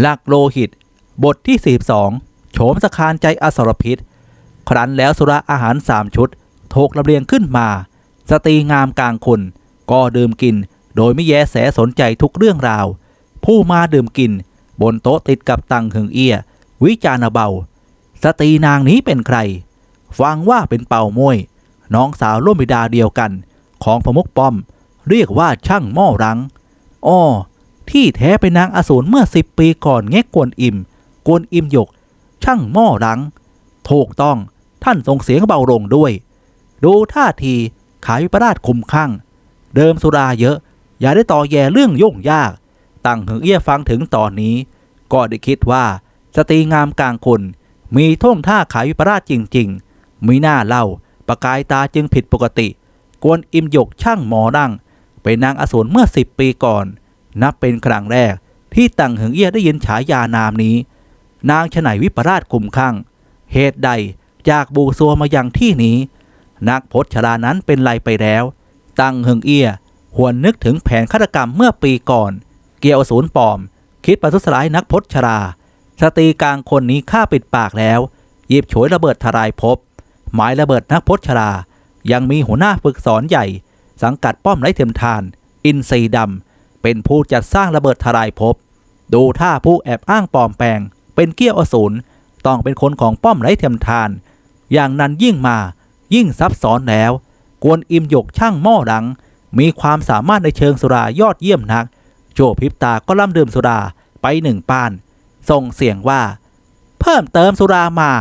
หลักโลหิต บทที่ 42 โฉมสคานใจอสรพิษ ครั้นแล้วสุราอาหารสามชุดถูกลำเลียงขึ้นมา สตรีงามกลางคน ก็ดื่มกิน โดยไม่แยแสสนใจทุกเรื่องราว ผู้มาดื่มกิน บนโต๊ะติดกับตังหึงเอีย วิจารณเบา สตรีนางนี้เป็นใคร ฟังว่าเป็นเป่าม้วย น้องสาวร่วมบิดาเดียวกัน ของพมุกป้อม เรียกว่าช่างหม้อรังอ้อ ที่แท้เป็นนางอสูรเมื่อสิบปีก่อนแงกกวนอิม กวนอิมหยก ช่างหม้อรัง ถูกต้องท่านส่งเสียงเบาลงด้วย ดูท่าทีขายวิปราชคุมข้างเดิมสุราเยอะ อย่าได้ต่อแย่เรื่องยุ่งยาก ตั้งหึงเอี้ยฟังถึงตอนนี้ ก็ได้คิดว่าสตรีงามกลางคน มีท่วงท่าขายวิปราชจริง ๆ มีหน้าเล่าประกายตาจึงผิดปกติ กวนอิมหยกช่างหมอดังเป็นนางอสูรเมื่อสิบปีก่อน นับเป็นครั้งแรกที่ตังหึงเอี้ยได้ยินฉายานามนี้ นางฉไนวิปราชคุมข้างเหตุใดจากบูซัวมายังที่นี้ นักพจชรานั้นเป็นไรไปแล้ว ตังหึงเอี้ยหวนนึกถึงแผนฆาตกรรมเมื่อปีก่อน เกี่ยวอสูรปอม คิดประทุษร้ายนักพจชราสตรีกลางคนนี้ฆ่าปิดปากแล้วหยิบฉวยระเบิดทลายภพหมายระเบิดนักพจชรา ยังมีหัวหน้าฝึกสอนใหญ่ สังกัดป้อมไร้เทียมทาน อินทรีดำ เป็นผู้จัดสร้างระเบิดทลายภพดูท่าผู้แอบอ้างปลอมแปลง เป็นเกี้ยวอสูรต้องเป็นคนของป้อมไร้เทียมทาน อย่างนั้นยิ่งมายิ่งซับซ้อนแล้ว กวนอิมหยกช่างหม้อดัง มีความสามารถในเชิงสุรายอดเยี่ยมนัก โจพิบตาก็ล่ำดื่มสุราไปหนึ่งปาน ส่งเสียงว่า เพิ่มเติมสุรามา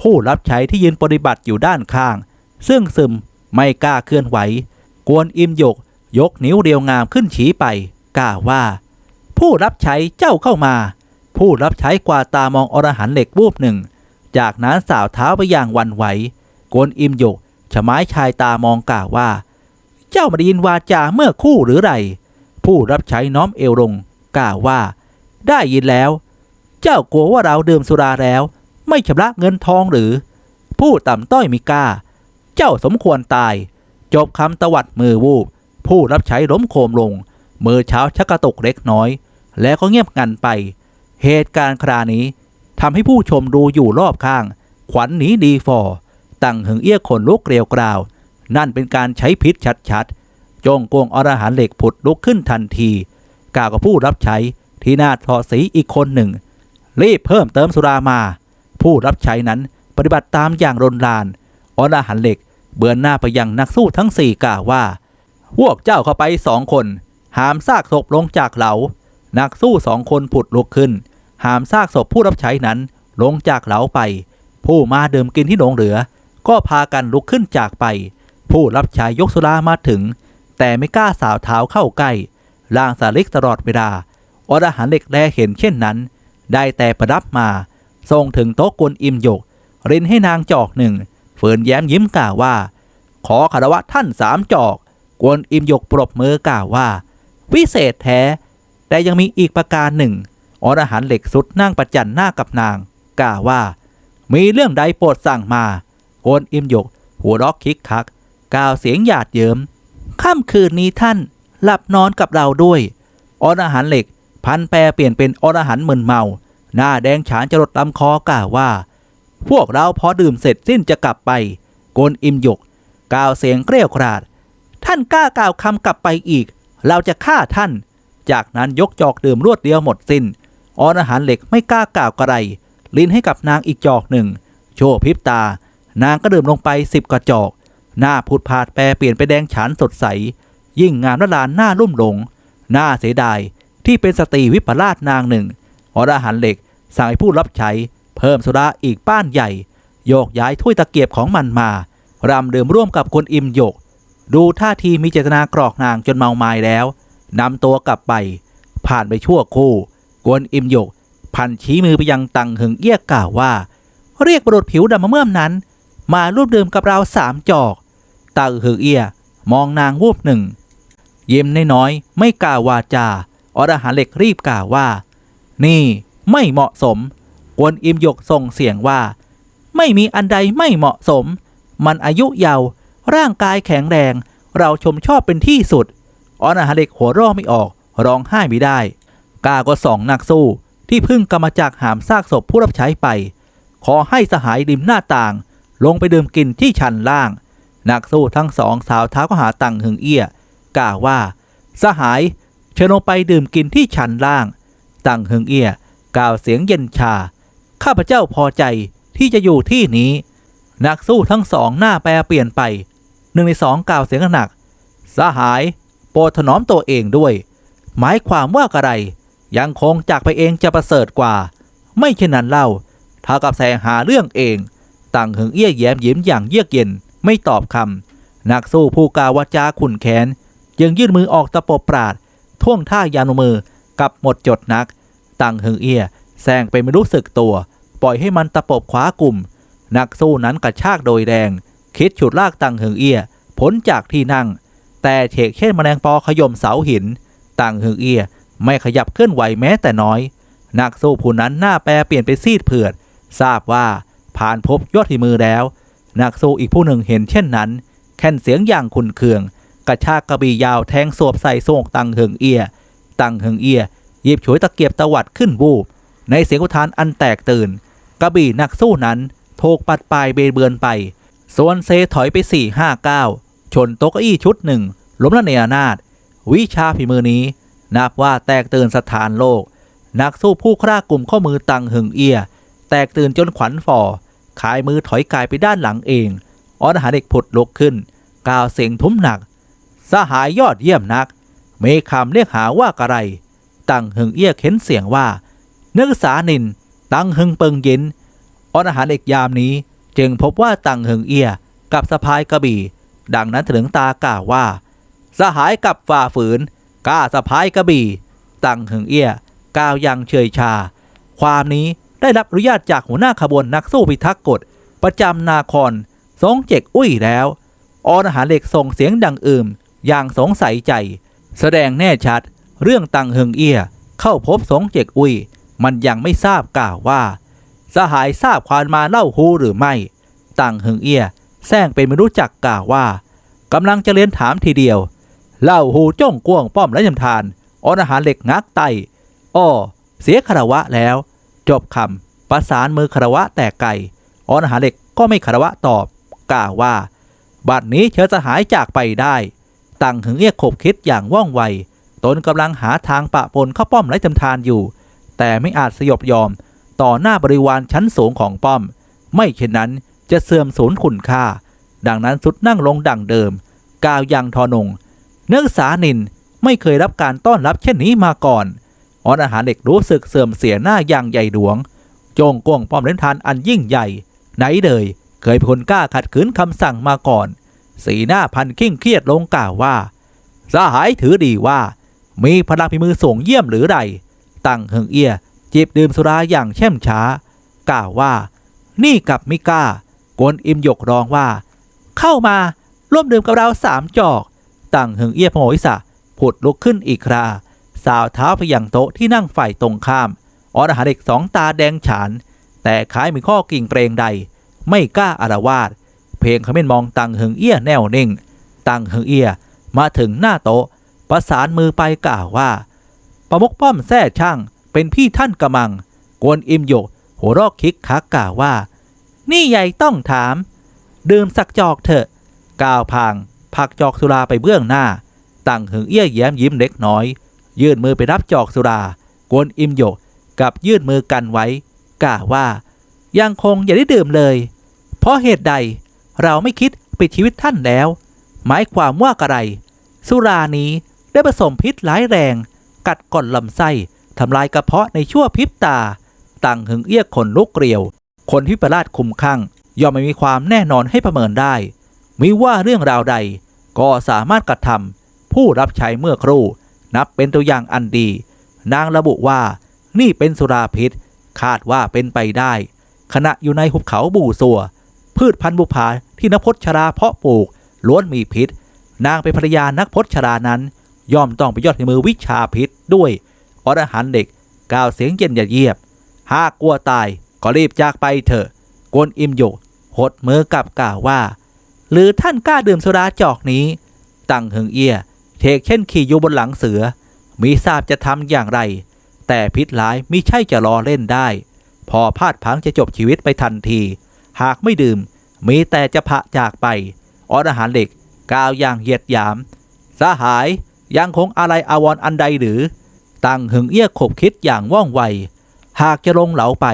ผู้รับใช้ที่ยืนปฏิบัติอยู่ด้านข้าง ซึ่งซึมไม่กล้าเคลื่อนไหว กวนอิมหยกยกนิ้วเรียวงามขึ้นชี้ไป กล่าวว่า ผู้รับใช้เจ้าเข้ามา ผู้รับใช้กว่าตามองอรหันเหล็กวูบหนึ่ง จากนั้นสาวเท้าไปอย่างวันไหวกวนอิมหยกฉมายชายตามองกล่าวว่า เจ้ามาได้ยินวาจาเมื่อคู่หรือไร ผู้รับใช้น้อมเอวลงกล่าวว่า ได้ยินแล้ว เจ้ากลัวว่าเราดื่มสุราแล้ว ไม่ชำระเงินทองหรือ ผู้ต่ำต้อยมิกล้า เจ้าสมควรตาย จบคำตวัดมือวูบ ผู้รับใช้ล้มโคมลง มือเช้าชักกระตุกเล็กน้อย แล้วก็เงียบงันไป เหตุการณ์ครานี้ทำให้ผู้ชมดูอยู่รอบข้าง ขวัญหนีดีฟอตั้งหึงเอี้ยขนลุกเกลียวกราว นั่นเป็นการใช้พิษชัดๆจงกวงอรหันเหล็กผุดลุกขึ้นทันที กล่าวกับผู้รับใช้ที่หน้าทอสีอีกคนหนึ่ง รีบเพิ่มเติมสุรามา ผู้รับใช้นั้นปฏิบัติตามอย่างรนราน อรหันเหล็กเบือนหน้าไปยังนักสู้ทั้งสี่กล่าวว่า พวกเจ้าเข้าไปสองคน หามซากศพลงจากเหลา นักสู้สองคนผุดลุกขึ้น หามซากศพผู้รับใช้นั้นลงจากเหลาไป ผู้มาเดิมกินที่หลงเหลือ ก็พากันลุกขึ้นจากไป ผู้รับใช้ยกสุรามาถึง แต่ไม่กล้าสาวเท้าเข้าใกล้ล่างสาลิกตลอดเวลาอรหันเหล็กแลเห็นเช่นนั้น ได้แต่ประดับมาส่งถึงโต๊ะกวนอิมหยกรินให้นางจอกหนึ่งฝืนแย้มยิ้มกล่าวว่า ขอคารวะท่านสามจอก กวนอิมหยกปรบมือกล่าวว่า วิเศษแท้ แต่ยังมีอีกประการหนึ่ง อรหันเหล็กสุดนั่งประจันหน้ากับนางกล่าวว่า มีเรื่องใดโปรดสั่งมาโกนอิมยก หัวเรอกคิกคัก กล่าวเสียงหยาดเยิ้มค่ำคืนนี้ท่านหลับนอนกับเราด้วย อรหันเหล็ก พันแปรเปลี่ยนเป็นอรหันมึนเมา หน้าแดงฉานจรดลำคอกล่าวว่า พวกเราพอดื่มเสร็จสิ้นจะกลับไปโกนอิมยก กล่าวเสียงเกลียวกราด ท่านกล้ากล่าวคำกลับไปอีก เราจะฆ่าท่าน จากนั้นยกจอกดื่มรวดเดียวหมดสิน้นอรหันต์เหล็กไม่กล้ากล่าวกระไร ลิ้นให้กับนางอีกจอกหนึ่ง โชว์พริบตา นางก็ดื่มลงไปสิบกระจอก หน้าผุดผาดแปรเปลี่ยนไปแดงฉานสดใส ยิ่งงามละลานหน้ารุ่มหลง หน้าเสียดายที่เป็นสตรีวิปลาสนางหนึ่งอรหันต์เหล็กสั่งให้ผู้รับใช้ เพิ่มสุราอีกป้านใหญ่ โยกย้ายถ้วยตะเกียบของมันมารำดื่มร่วมกับคนอิมหยก ดูท่าทีมีเจตนากรอกนางจนเมาไม้แล้วนำตัวกลับไป ผ่านไปชั่วคู่ กวนอิมหยก พันชี้มือไปยังตังหึงเอี้ยกล่าวว่า เรียกบุรุษผิวดำมาเมื่อมนั้น มาร่วมดื่มกับเราสามจอกตังหึงเอี้ยมองนางวูบหนึ่ง เยิ้มน้อยๆไม่กล่าววาจาอรหันเหล็กรีบกล่าวว่า นี่ไม่เหมาะสม กวนอิมหยกส่งเสียงว่า ไม่มีอันใดไม่เหมาะสม มันอายุยาว ร่างกายแข็งแรง เราชมชอบเป็นที่สุดอรหันต์เล็กหัวร่อไม่ออก ร้องไห้ไม่ได้ กาก็ส่องนักสู้ ที่เพึ่งกำมาจากหามซากศพผู้รับใช้ไป ขอให้สหายริมหน้าต่าง ลงไปดื่มกินที่ชั้นล่าง นักสู้ทั้งสองสาวเท้าก็หาตังหึงเอี้ยกล่าวว่า สหายเชิญลงไปดื่มกินที่ชั้นล่าง ตังหึงเอี้ยกล่าวเสียงเย็นชา ข้าพเจ้าพอใจที่จะอยู่ที่นี้ นักสู้ทั้งสองหน้าแปรเปลี่ยนไป หนึ่งในสองกล่าวเสียงหนักสหาย โปรดถนอมตัวเองด้วย หมายความว่าอะไร ยังคงจากไปเองจะประเสริฐกว่า ไม่เช่นนั้นเล่าเท่ากับแสหาเรื่องเอง ต่างหึงเอี้ยแย้มยิ้มอย่างเยือกเย็นไม่ตอบคำนักสู้ผู้กาวาจาขุนแขนยังยื่นมือออกตะปบปราดท่วงท่ายานมือกับหมดจดนัก ต่างหึงเอี้ยแซงไปไม่รู้สึกตัว ปล่อยให้มันตะปบขวากลุ่ม นักสู้นั้นกระชากโดยแรง คิดฉุดลากตังเหิงเอี้ยพ้นจากที่นั่ง แต่เฉกเช่นแมลงปอขย่มเสาหิน ตังเหิงเอี้ยไม่ขยับเคลื่อนไหวแม้แต่น้อย นักสู้ผู้นั้นหน้าแปรเปลี่ยนไปซีดเผือด ทราบว่าผ่านพบยอดที่มือแล้ว นักสู้อีกผู้หนึ่งเห็นเช่นนั้น แค่นเสียงอย่างขุนเคือง กระชากกระบี่ยาวแทงสวบใส่โศกตังเหิงเอี้ยตังเหิงเอี้ยหยิบฉวยตะเกียบตะวัดขึ้นวูบในเสียงอุทานอันแตกตื่น กระบี่นักสู้นั้นถูกปัดปลายเบเบือนไป ส่วนเซถอยไปสี่ห้าเก้าชนโต๊ะเก้าอี้ชุดหนึ่งล้มละเนรนาดวิชาฝีมือนี้ นับว่าแตกตื่นสถานโลก นักสู้ผู้คร่ากลุ่มข้อมือตังหึงเอีย แตกตื่นจนขวัญฝ่อขายมือถอยกายไปด้านหลังเองออนหาเด็กผุดลุกขึ้นกล่าวเสียงทุ้มหนัก สหายยอดเยี่ยมนัก เมคำเรียกหาว่ากระไร ตังหึงเอียเข็นเสียงว่านึกษานิน ตังหึงเปิงย็นออนอาหารเอกยามนี้ จึงพบว่าตังเหิงเอียกับสะพายกระบี่ ดังนั้นถึงตากล่าวว่า สหายกับฝ่าฝืนกล้าสะพายกระบี่ ตังเหิงเอียกล่าวยังเฉยชา ความนี้ได้รับอนุญาตจากหัวหน้าขบวนนักสู้พิทักษ์กฎประจำนาครสงเจกอุ้ยแล้วออนหารเหล็กส่งเสียงดังอืมอย่างสงสัยใจ แสดงแน่ชัด เรื่องตังเหิงเอียเข้าพบสงเจกอุ้ย มันยังไม่ทราบกล่าวว่า สหายทราบความมาเล่าฮูหรือไม่ ต่างหึงเอียแซงเป็นไม่รู้จักกล่าวว่ากำลังจะเรียนถามทีเดียว เล่าฮูจ้องก้วงป้อมและยำทานออนอาหารเหล็กงักไตอ้อเสียคารวะแล้ว จบคำประสานมือคารวะแตกไก่ออนอาหารเหล็กก็ไม่คารวะตอบ กล่าวว่า บัดนี้เชิญสหายจากไปได้ ต่างหึงเอียขบคิดอย่างว่องไวตนกำลังหาทางปะปนเข้าป้อมและจำทานอยู่ แต่ไม่อาจสยบยอม ต่อหน้าบริวารชั้นสูงของป้อม ไม่เช่นนั้นจะเสื่อมสูญคุณค่า ดังนั้นสุดนั่งลงดังเดิม กาวยังทอนง เนื้อสานินไม่เคยรับการต้อนรับเช่นนี้มาก่อนออนอาหารเด็กรู้สึกเสื่อมเสียหน้าอย่างใหญ่หลวง โจงกวงป้อมเล่นทานอันยิ่งใหญ่ ไหนเลยเคยเป็นคนกล้าขัดขืนคำสั่งมาก่อน สีหน้าพันขิ้งเครียดลงกล่าวว่าสหายถือดีว่า มีพลังพิมือส่งเยี่ยมหรือไรตั้งเฮงเอีย จิบดื่มสุราอย่างแช่มช้า กล่าวว่า นี่กับมิก้ากวนอิมยกร้องว่า เข้ามาร่วมดื่มกับเราสามจอก ตั้งหึงเอียพโมวิสะผุดลุกขึ้นอีกครา สาวเท้าไปยังโต๊ะที่นั่งฝ่ายตรงข้ามออรหาเด็กสองตาแดงฉาน แต่คล้ายมีข้อกิ่งเกรงใด ไม่กล้าอารวาสเพลงเขม้นมองตังหึงเอี้ยแน่วนิ่ง ตังหึงเอี้ยมาถึงหน้าโต๊ะ ประสานมือไปกล่าวว่า ประมุกป้อมแท้ช่าง เป็นพี่ท่านกระมัง กวนอิมโยกหัวรอกคิกคักกล่าวว่า นี่ใหญ่ต้องถาม ดื่มสักจอกเถอะกล่าวพางพักจอกสุราไปเบื้องหน้า ตั้งหึงเอี้ยแย้มยิ้มเล็กน้อย ยื่นมือไปรับจอกสุรา กวนอิมโยกกับยื่นมือกันไว้กล่าวว่า ยังคงอย่าได้ดื่มเลย เพราะเหตุใดเราไม่คิดปิดชีวิตท่านแล้ว หมายความว่าอะไร สุรานี้ได้ผสมพิษร้ายแรง กัดก่อนลำไส้ ทำลายกระเพาะในชั่วพริบตาตังหึงเอี้ยขนลุกเกลียว คนที่ประลาดคุมข้างย่อมไม่มีความแน่นอนให้ประเมินได้มิว่าเรื่องราวใด ก็สามารถกระทำผู้รับใช้เมื่อครู่ นับเป็นตัวอย่างอันดี นางระบุว่า นี่เป็นสุราพิษ คาดว่าเป็นไปได้ ขณะอยู่ในหุบเขาบูสัว พืชพันธุ์บุพาที่นพจชราเพาะปลูกล้วนมีพิษ นางเป็นภรรยานักพจชรานั้น ย่อมต้องไปยอดในมือวิชาพิษด้วย อรหันเด็กกล่าวเสียงเย็นยเยียบ หากกลัวตายก็รีบจากไปเถอะกวนอิมโยหดมือกับกล่าวว่า หรือท่านกล้าดื่มสุราจอกนี้ ตั้งหึงเอียเทกเช่นขี่อยู่บนหลังเสือ มีทราบจะทำอย่างไร แต่พิษร้ายมิใช่จะรอเล่นได้ พอพลาดพังจะจบชีวิตไปทันที หากไม่ดื่ม มีแต่จะพะจากไป อรหันเหล็กกล่าวอย่างเหยียดหยาม สหายยังคงอะไรอาวรณ์อันใดหรือ ตั้งหึงเอี้ยขบคิดอย่างว่องไว หากจะลงเหลาไป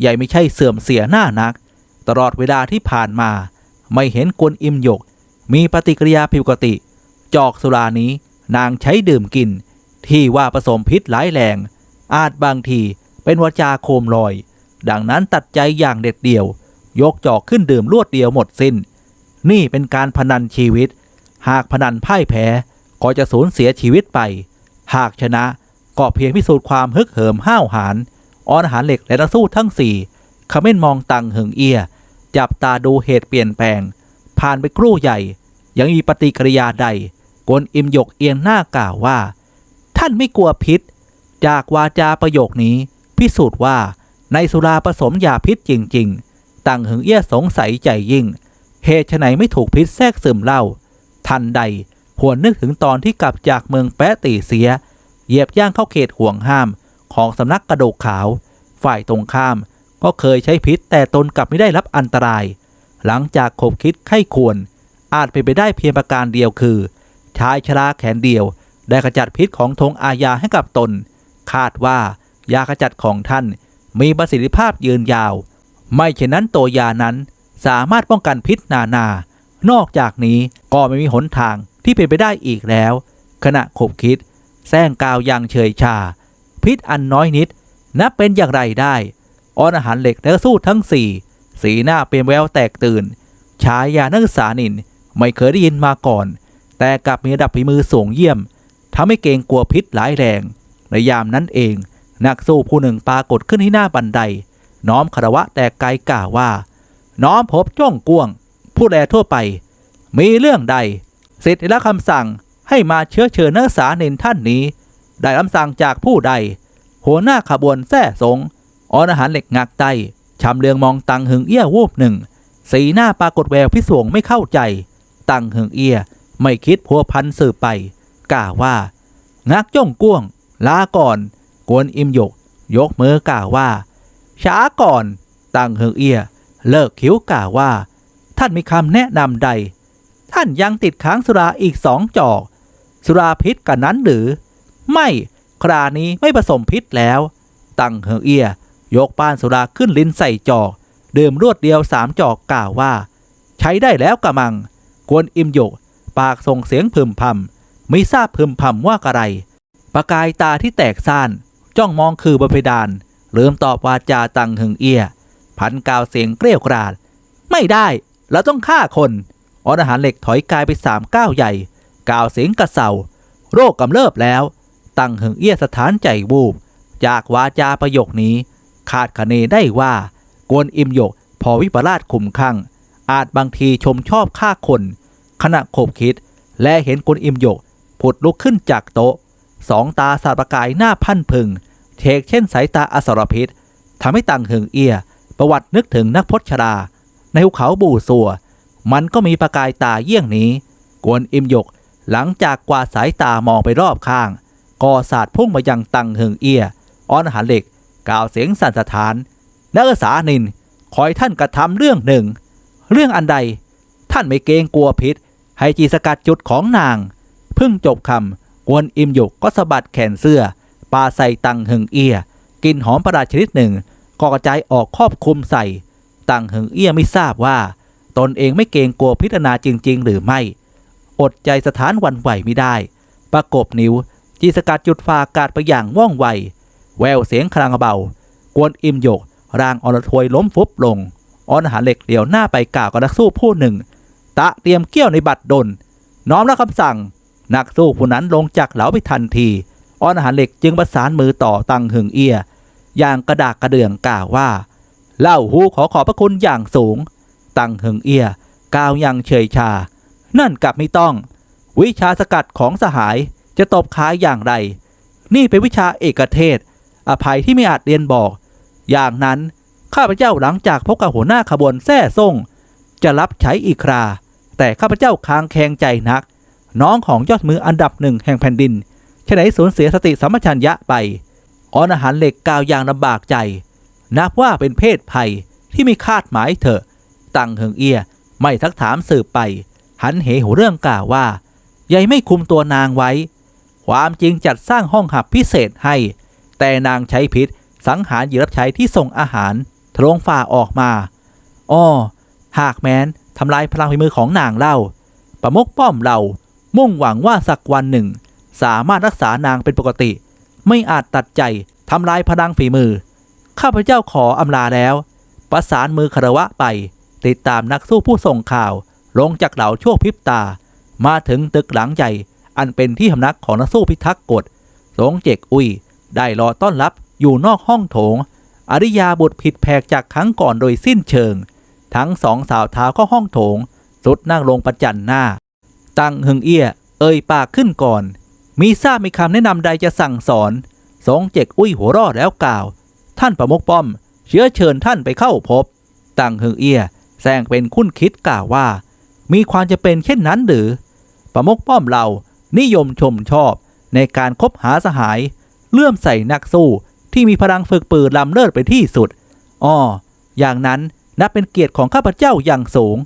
ใหญ่ไม่ใช่เสื่อมเสียหน้านัก ตลอดเวลาที่ผ่านมา ไม่เห็นกวนอิมหยก มีปฏิกิริยาผิดปกติ จอกสุรานี้นางใช้ดื่มกิน ที่ว่าผสมพิษหลายแรง อาจบางทีเป็นวาจาโคมลอย ดังนั้นตัดใจอย่างเด็ดเดี่ยว ยกจอกขึ้นดื่มรวดเดียวหมดสิน้น นี่เป็นการพนันชีวิต หากพนันพ่ายแพ้ก็จะสูญเสียชีวิตไป หากชนะ ก็เพียงพิสูจน์ความฮึกเหิมห้าวหาญออนหารเหล็กและนักสู้ทั้งสี่ขม้นมองตังหิงเอีย จับตาดูเหตุเปลี่ยนแปลง ผ่านไปครู่ใหญ่ ยังมีปฏิกิริยาใดกวนอิมหยกเอียงหน้ากล่าวว่า ท่านไม่กลัวพิษ จากวาจาประโยคนี้ พิสูจน์ว่าในสุราผสมยาพิษจริง ๆ ตังหิงเอี้ยสงสัยใจยิ่ง เหตุไฉนไม่ถูกพิษแทรกซึมเล่า ทันใดหวนนึกถึงตอนที่กลับจากเมืองแปะตีเสีย เหยียบย่างเข้าเขตห่วงห้ามของสำนักกระโดกขาว ฝ่ายตรงข้ามก็เคยใช้พิษแต่ตนกลับไม่ได้รับอันตราย หลังจากขบคิดไข้ควร อาจเป็นไปได้เพียงประการเดียวคือ ชายชราแขนเดียว ได้ขจัดพิษของธงอาญาให้กับตน คาดว่ายาขจัดของท่านมีประสิทธิภาพยืนยาว ไม่เช่นนั้นตัวยานั้นสามารถป้องกันพิษนานานอกจากนี้ก็ไม่มีหนทางที่เป็นไปได้อีกแล้ว ขณะขบคิด แซงกาวอย่างเฉยชา พิษอันน้อยนิด นับเป็นอย่างไรได้ออนอาหารเหล็กและสู้ทั้งสี่สีหน้าเป็นแววแตกตื่นชายานักศึกษานินไม่เคยได้ยินมาก่อน แต่กลับมีระดับฝีมือสูงเยี่ยมทำให้เกรงกลัวพิษหลายแรง ในยามนั้นเอง นักสู้ผู้หนึ่งปรากฏขึ้นที่หน้าบันได น้อมคารวะแต่ไกลกล่าวว่า น้อมพบจ้องกวง ผู้แลทั่วไป มีเรื่องใดสิทธิและคำสั่ง ให้มาเชื้อเชิญนักศึกษาเนนท่านนี้ ได้คำสั่งจากผู้ใด หัวหน้าขบวนแท้สงออนอาหารเหล็กงักไตชำเลืองมองตังหึงเอี้ยวูบหนึ่ง สีหน้าปรากฏแววพิศวงไม่เข้าใจ ตังหึงเอี้ยไม่คิดพัวพันสืบไปกล่าวว่า งักจ้องก้วง ลาก่อน กวนอิมยก ยกมือกล่าวว่า ช้าก่อน ตังหึงเอี้ยเลิกคิ้วกล่าวว่า ท่านมีคำแนะนำใด ท่านยังติดค้างสุราอีกสองจอก สุราพิษกันนั้นหรือ ไม่ครานี้ไม่ผสมพิษแล้ว ตังเฮงเอีย ยกป้านสุราขึ้นลิ้นใส่จอกดื่มรวดเดียวสามจอกกล่าวว่า ใช้ได้แล้วกะมัง กวนอิมหยกปากส่งเสียงพึมพำไม่ทราบพึมพำว่ากะไร ประกายตาที่แตกซ่าน จ้องมองคือบเพดานเริ่มตอบวาจาตังเฮงเอีย พันกาวเสียงเกลียวกราด ไม่ได้ เราต้องฆ่าคนออาหารเหล็กถอยกายไปสามก้าวใหญ่ กล่าวเสียงกระเซาโรคกำเริบแล้ว ตั้งเหิงเอี้ยสถานใจวูบ จากวาจาประโยคนี้ คาดคะเนได้ว่า กวนอิมหยกพอวิปลาสขุมข้างอาจบางทีชมชอบฆ่าคน ขณะขบคิด และเห็นกวนอิมหยกผุดลุกขึ้นจากโต๊ะ สองตาสาประกายหน้าพันพึงเทกเช่นสายตาอสรพิษทำให้ตังเหิงเอีย ประวัตินึกถึงนักพจชรา ในภูเขาบู่สัว มันก็มีประกายตาเยี่ยงนี้ กวนอิมหยก หลังจากกวาดสายตามองไปรอบข้างก็สาดพุ่งมายังตังเหิงเอียอ้อนหารเหล็ก กล่าวเสียงสั่นสะท้าน นักศึกษานินคอยท่านกระทำเรื่องหนึ่ง เรื่องอันใด ท่านไม่เกรงกลัวพิษ ให้จีสกัดจุดของนาง เพิ่งจบคำกวนอิมหยกก็สะบัดแขนเสื้อปาใส่ตังเหิงเอียกินหอมประหลาดชนิดหนึ่งก็กระจายออกครอบคลุมใส่ ตังเหิงเอียไม่ทราบว่า ตนเองไม่เกรงกลัวพิษนาจริง ๆ หรือไม่ อดใจสถานวันไหวไม่ได้ ประกบนิ้ว จีสกัดจุดฟาอากาศไปอย่างว่องไว แววเสียงครางเบากวนอิมหยก ร่างอรทวยล้มฟุบลงออนหาเหล็กเหลียวหน้าไปกล่าวกับนักสู้ผู้หนึ่ง ตะเตรียมเกี้ยวในบัตรดล น้อมรับคำสั่ง นักสู้ผู้นั้นลงจากเหลาไปทันทีออนหาเหล็กจึงประสานมือต่อตังหึงเอีย อย่างกระดากกระเดื่องกล่าวว่า เล่าหูขอขอบพระคุณอย่างสูง ตังหึงเอียกล่าวอย่างเฉยชา นั่นกลับไม่ต้อง วิชาสกัดของสหายจะตบขายอย่างไร นี่เป็นวิชาเอกเทศ อภัยที่ไม่อาจเรียนบอก อย่างนั้นข้าพเจ้าหลังจากพบกับหัวหน้าขบวนแท้ซ่ง จะรับใช้อีกครา แต่ข้าพเจ้าค้างแขงใจนัก น้องของยอดมืออันดับหนึ่งแห่งแผ่นดินฉไหนสูญเสียสติสัมปชัญญะไปออนอาหารเหล็กกาวอย่างลำบากใจ นับว่าเป็นเพศภัยที่ไม่คาดหมายเถอะ ตังเฮิงเอียไม่ทักถามสืบไป หันเหหัวเรื่องกล่าวว่ายายไม่คุมตัวนางไว้ ความจริงจัดสร้างห้องหับพิเศษให้ แต่นางใช้พิษสังหารหยื่อรับใช้ที่ส่งอาหารทะลงฝ่าออกมาอ้อหากแม้นทำลายพลังฝีมือของนางเล่า ประมกป้อมเรามุ่งหวังว่าสักวันหนึ่ง สามารถรักษานางเป็นปกติ ไม่อาจตัดใจทำลายพลังฝีมือ ข้าพเจ้าขออำลาแล้ว ประสานมือคารวะไป ติดตามนักสู้ผู้ส่งข่าว ลงจากเหล่าชั่วพริบตา มาถึงตึกหลังใหญ่ อันเป็นที่พำนักของนักสู้พิทักษ์กฎสงเจกอุย ได้รอต้อนรับอยู่นอกห้องโถง อริยาบุตรผิดแผกจากครั้งก่อนโดยสิ้นเชิง ทั้งสองสาวเท้าก็ห้องโถง สุดนั่งลงประจันหน้า ตั้งหึงเอี้ย เอ่ยปากขึ้นก่อน มีทราบมีคำแนะนำใดจะสั่งสอน สงเจกอุ้ยหัวรอดแล้วกล่าว ท่านประมกป้อม เชื้อเชิญท่านไปเข้าพบ ตั้งหึงเอี้ยแซงเป็นคุ้นคิดกล่าวว่า มีความจะเป็นเช่นนั้นหรือ ประมกป้อมเรานิยมชมชอบในการคบหาสหาย เลื่อมใส่นักสู้ที่มีพลังฝึกปืนลำเลิศไปที่สุด อ้อ อย่างนั้นนับเป็นเกียรติของข้าพเจ้าอย่างสูง